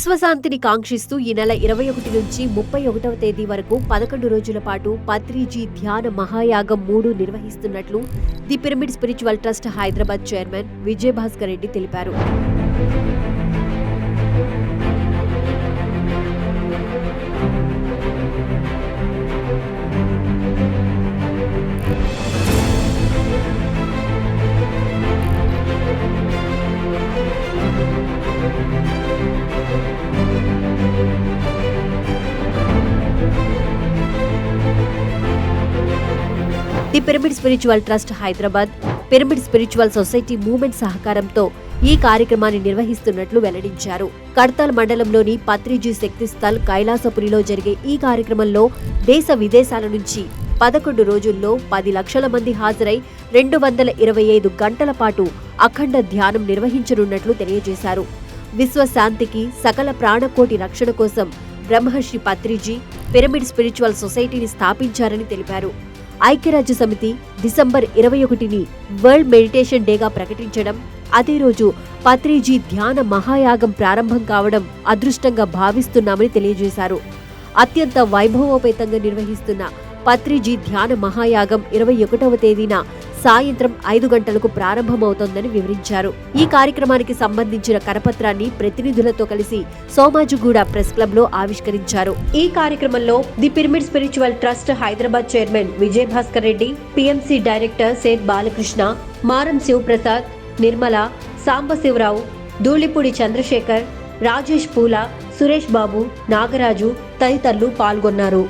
విశ్వశాంతిని కాంక్షిస్తూ ఈ నెల ఇరవై ఒకటి నుంచి ముప్పై ఒకటవ తేదీ వరకు పదకొండు రోజుల పాటు పత్రిజీ ధ్యాన మహాయాగం మూడు నిర్వహిస్తున్నట్లు the pyramid spiritual trust Hyderabad chairman Vijayabhaskar Reddy తెలిపారు. The pyramid spiritual trust Hyderabad pyramid spiritual society movement సహకారంతో ఈ కార్యక్రమాన్ని నిర్వహిస్తున్నట్లు వెల్లడించారు. కడ్తాల్ మండలంలోని పత్రిజీ శక్తిస్థల్ కైలాసపురిలో జరిగే ఈ కార్యక్రమంలో దేశ విదేశాల నుంచి పదకొండు రోజుల్లో పది లక్షల మంది హాజరై రెండు వందల ఇరవై ఐదు గంటల పాటు అఖండ ధ్యానం నిర్వహించనున్నట్లు తెలియజేశారు. విశ్వశాంతికి సకల ప్రాణకోటి రక్షణ కోసం బ్రహ్మర్షి పత్రిజీ పిరమిడ్ స్పిరిచువల్ సొసైటీని స్థాపించారని తెలిపారు. ఐక్యరాజ్య సమితి డిసెంబర్ ఇరవై ఒకటిని వరల్డ్ మెడిటేషన్ డేగా ప్రకటించడం అదే రోజు పత్రిజీ ధ్యాన మహాయాగం ప్రారంభం కావడం అదృష్టంగా భావిస్తున్నామని తెలియజేశారు. అత్యంత వైభవోపేతంగా నిర్వహిస్తున్న పత్రిజీ ధ్యాన మహాయాగం ఇరవై ఒకటవ తేదీన సాయంత్రం ఐదు గంటలకు ప్రారంభమవుతోందని వివరించారు. ఈ కార్యక్రమానికి సంబంధించిన కరపత్రాన్ని ప్రతినిధులతో కలిసి సోమాజుగూడ ప్రెస్ క్లబ్లో ఆవిష్కరించారు. ఈ కార్యక్రమంలో the pyramid spiritual trust Hyderabad chairman Vijay Bhaskar Reddy PMC director Seth Balakrishna Maram Sivaprasad Nirmala Sambasivarao Dhulipudi Chandrasekhar Rajesh పూల సురేష్ బాబు నాగరాజు తదితరులు పాల్గొన్నారు.